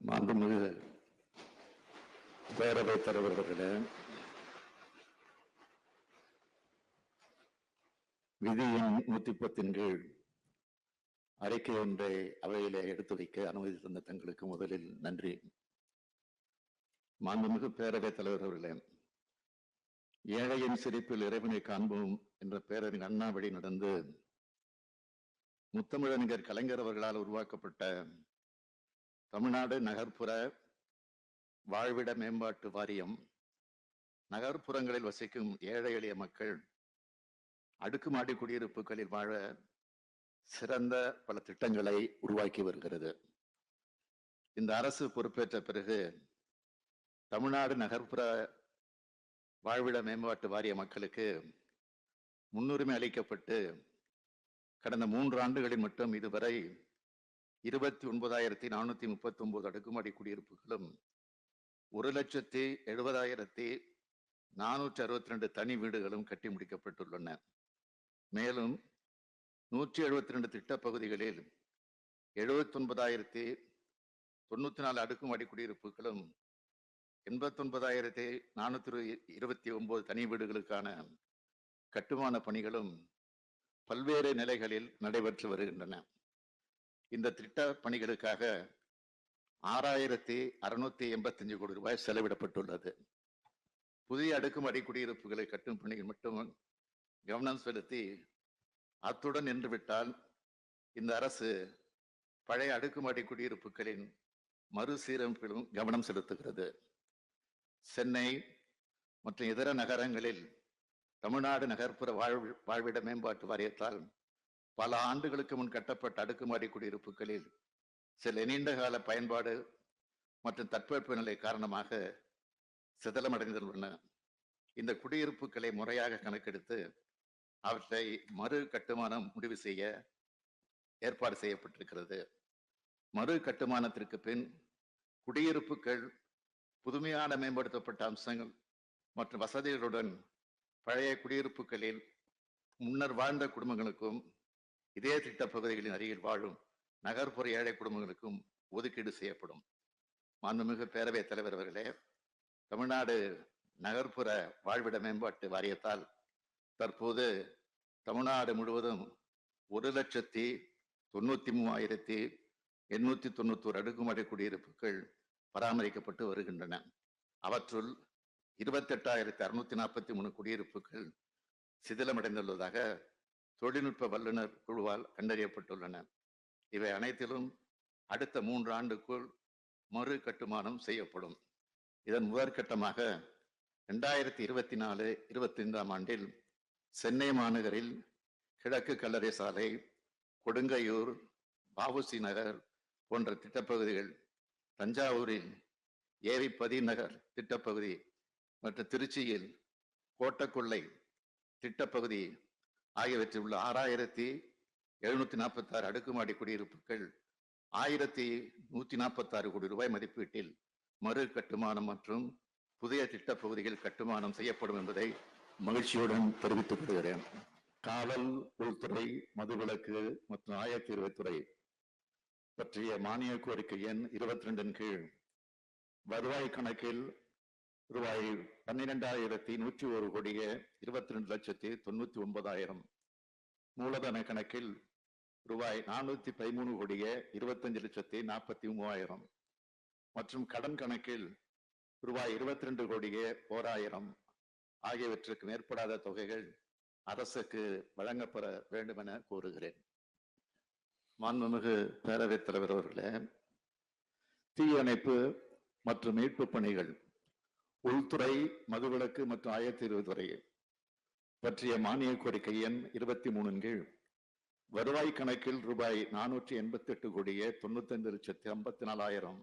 மாண்புமிகு பேரவைத் விதியின் நூத்தி பத்தின் கீழ் அறிக்கை ஒன்றை அவையிலே எடுத்து வைக்க அனுமதி தந்த தங்களுக்கு முதலில் நன்றி. மாண்புமிகு பேரவைத் தலைவர் அவர்களே ஏழையின் சிரிப்பில் இறைவனை காண்போம் என்ற பேரறிஞர் அண்ணாவடி நடந்து முத்தமிழறிஞர் கலைஞர் அவர்களால் உருவாக்கப்பட்ட தமிழ்நாடு நகர்ப்புற வாழ்விட மேம்பாட்டு வாரியம் நகர்ப்புறங்களில் வசிக்கும் ஏழை எளிய மக்கள் அடுக்குமாடி குடியிருப்புகளில் வாழ சிறந்த பல திட்டங்களை உருவாக்கி வருகிறது. இந்த அரசு பொறுப்பேற்ற பிறகு தமிழ்நாடு நகர்ப்புற வாழ்விட மேம்பாட்டு வாரிய மக்களுக்கு முன்னுரிமை அளிக்கப்பட்டு கடந்த மூன்று ஆண்டுகளில் மட்டும் இதுவரை இருபத்தி ஒன்பதாயிரத்தி நானூத்தி முப்பத்தி ஒன்பது அடுக்குமாடி குடியிருப்புகளும் ஒரு லட்சத்தி எழுபதாயிரத்தி நானூற்றி அறுபத்தி ரெண்டு தனி வீடுகளும் கட்டி முடிக்கப்பட்டுள்ளன. மேலும் நூற்றி எழுபத்தி ரெண்டு திட்ட பகுதிகளில் எழுபத்தி ஒன்பதாயிரத்தி தொண்ணூத்தி நாலு அடுக்குமாடி குடியிருப்புகளும் எண்பத்தொன்பதாயிரத்தி நானூற்றி இருபத்தி ஒன்பது தனி வீடுகளுக்கான கட்டுமான பணிகளும் பல்வேறு நிலைகளில் நடைபெற்று வருகின்றன. இந்த திட்ட பணிகளுக்காக ஆறாயிரத்தி அறுநூத்தி எண்பத்தஞ்சு கோடி ரூபாய் செலவிடப்பட்டுள்ளது. புதிய அடுக்குமடி குடியிருப்புகளை கட்டும் பணியில் மட்டும் கவனம் செலுத்தி அத்துடன் நின்றுவிட்டால் இந்த அரசு பழைய அடுக்குமாடி குடியிருப்புகளின் மறுசீரமைப்பிலும் கவனம் செலுத்துகிறது. சென்னை மற்றும் இதர நகரங்களில் தமிழ்நாடு நகர்ப்புற வாழ் வாழ்விட மேம்பாட்டு வாரியத்தால் பல ஆண்டுகளுக்கு முன் கட்டப்பட்ட அடுக்குமாடி குடியிருப்புகளில் சில நீண்டகால பயன்பாடு மற்றும் தட்பவெப்ப நிலை காரணமாக சிதலமடைந்துள்ளன இந்த குடியிருப்புகளை முறையாக கணக்கெடுத்து அவற்றை மறு கட்டுமானம் முடிவு செய்ய ஏற்பாடு செய்யப்பட்டிருக்கிறது. மறு கட்டுமானத்திற்கு பின் குடியிருப்புகள் புதுமையான மேம்படுத்தப்பட்ட அம்சங்கள் மற்றும் வசதிகளுடன் பழைய குடியிருப்புகளில் முன்னர் வாழ்ந்த குடும்பங்களுக்கும் இதே திட்ட பகுதிகளின் அருகில் வாழும் நகர்ப்புற ஏழை குடும்பங்களுக்கும் ஒதுக்கீடு செய்யப்படும். மாண்புமிகு பேரவைத் தலைவர் அவர்களே தமிழ்நாடு நகர்ப்புற வாழ்விட மேம்பாட்டு வாரியத்தால் தற்போது தமிழ்நாடு முழுவதும் ஒரு லட்சத்தி தொண்ணூத்தி மூவாயிரத்தி எண்ணூத்தி தொண்ணூத்தோரு அடுக்குமாடி குடியிருப்புகள் பராமரிக்கப்பட்டு வருகின்றன. அவற்றுள் இருபத்தெட்டாயிரத்தி அறுநூத்தி நாற்பத்தி மூணு குடியிருப்புகள் சிதிலமடைந்துள்ளதாக தொழில்நுட்ப வல்லுநர் குழுவால் கண்டறியப்பட்டுள்ளன. இவை அனைத்திலும் அடுத்த மூன்று ஆண்டுக்குள் மறு கட்டுமானம் செய்யப்படும். இதன் முதற்கட்டமாக ரெண்டாயிரத்தி இருபத்தி நாலு இருபத்தி ஐந்தாம் ஆண்டில் சென்னை மாநகரில் கிழக்கு கல்லறை சாலை கொடுங்கையூர் பாவுசி நகர் போன்ற திட்டப்பகுதிகள் தஞ்சாவூரில் ஏரிப்பதி நகர் திட்டப்பகுதி மற்றும் திருச்சியில் கோட்டக்கொள்ளை திட்டப்பகுதி ஆகியவற்றில் உள்ள ஆறாயிரத்தி எழுநூத்தி நாற்பத்தி ஆறு அடுக்குமாடி குடியிருப்புகள் ஆயிரத்தி நூத்தி நாற்பத்தி ஆறு கோடி ரூபாய் மதிப்பீட்டில் மறு கட்டுமானம் மற்றும் புதிய திட்ட பகுதிகள் கட்டுமானம் செய்யப்படும் என்பதை மகிழ்ச்சியுடன் தெரிவித்துக் கொள்கிறேன். காவல் உள்துறை மதுவிலக்கு மற்றும் ஆயத்தீர்வுத்துறை பற்றிய மானிய கோரிக்கை எண் இருபத்தி ரெண்டின் கீழ் வருவாய் கணக்கில் ரூபாய் பன்னிரெண்டாயிரத்தி நூற்றி ஒரு கோடியே இருபத்தி ரெண்டு லட்சத்தி தொண்ணூத்தி ஒன்பதாயிரம். மூலதன கணக்கில் ரூபாய் நானூத்தி பதிமூணு கோடியே இருபத்தஞ்சு லட்சத்தி நாற்பத்தி மூவாயிரம். மற்றும் கடன் கணக்கில் ரூபாய் இருபத்தி ரெண்டு கோடியே ஓராயிரம். ஆகியவற்றுக்கு மேற்படாத தொகைகள் அரசுக்கு வழங்கப்பெற வேண்டும் என கூறுகிறேன். மாண்புமிகு பேரவைத் தலைவர் அவர்களே தீயணைப்பு மற்றும் மீட்பு பணிகள் உள்துறை மதுவிலக்கு மற்றும் ஆயத்தீர்வுத்துறை பற்றிய மானிய கோரிக்கை எண் இருபத்தி மூணின் கீழ். வருவாய் கணக்கில் ரூபாய் நானூற்றி எண்பத்தி எட்டு கோடியே தொண்ணூத்தஞ்சு லட்சத்தி ஐம்பத்தி நாலாயிரம்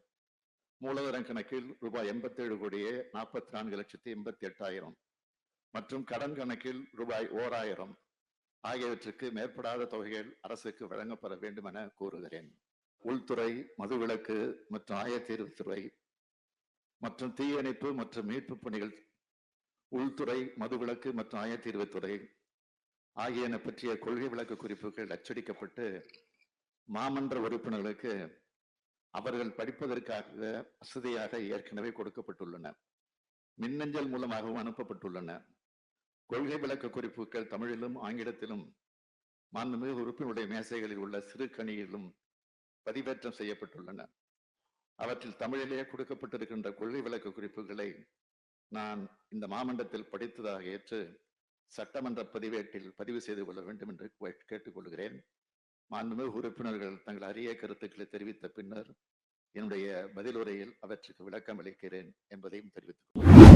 மூலதன கணக்கில் ரூபாய் எண்பத்தேழு கோடியே நாற்பத்தி நான்கு லட்சத்தி எண்பத்தி எட்டாயிரம் மற்றும் கடன் கணக்கில் ரூபாய் ஓராயிரம். ஆகியவற்றுக்கு மேற்படாத தொகைகள் அரசுக்கு வழங்கப்பட வேண்டும் என கூறுகிறேன். உள்துறை மதுவிலக்கு மற்றும் ஆயத்தீர்வுத்துறை மற்றும் தீயணைப்பு மற்றும் மீட்பு பணிகள் உள்துறை மதுவிலக்கு மற்றும் ஆயத்தீர்வுத்துறை ஆகியன பற்றிய கொள்கை விளக்க குறிப்புகள் அச்சடிக்கப்பட்டு மாமன்ற உறுப்பினர்களுக்கு அவர்கள் படிப்பதற்காக வசதியாக ஏற்கனவே கொடுக்கப்பட்டுள்ளன. மின்னஞ்சல் மூலமாகவும் அனுப்பப்பட்டுள்ளன. கொள்கை விளக்க குறிப்புகள் தமிழிலும் ஆங்கிலத்திலும் மாண்புமிகு உறுப்பினருடைய மேசைகளில் உள்ள சிறு கணியிலும் பதிவேற்றம் செய்யப்பட்டுள்ளன. அவற்றில் தமிழிலேயே கொடுக்கப்பட்டிருக்கின்ற கொள்கை விளக்க குறிப்புகளை நான் இந்த மாமண்டத்தில் படித்ததாக ஏற்று சட்டமன்ற பதிவேட்டில் பதிவு செய்து கொள்ள வேண்டும் என்று கேட்டுக்கொள்கிறேன். மாண்புமிகு உறுப்பினர்கள் தங்கள் அரிய கருத்துக்களை தெரிவித்த பின்னர் என்னுடைய பதிலுரையில் அவற்றுக்கு விளக்கம் அளிக்கிறேன் என்பதையும் தெரிவித்துக் கொள்கிறேன்.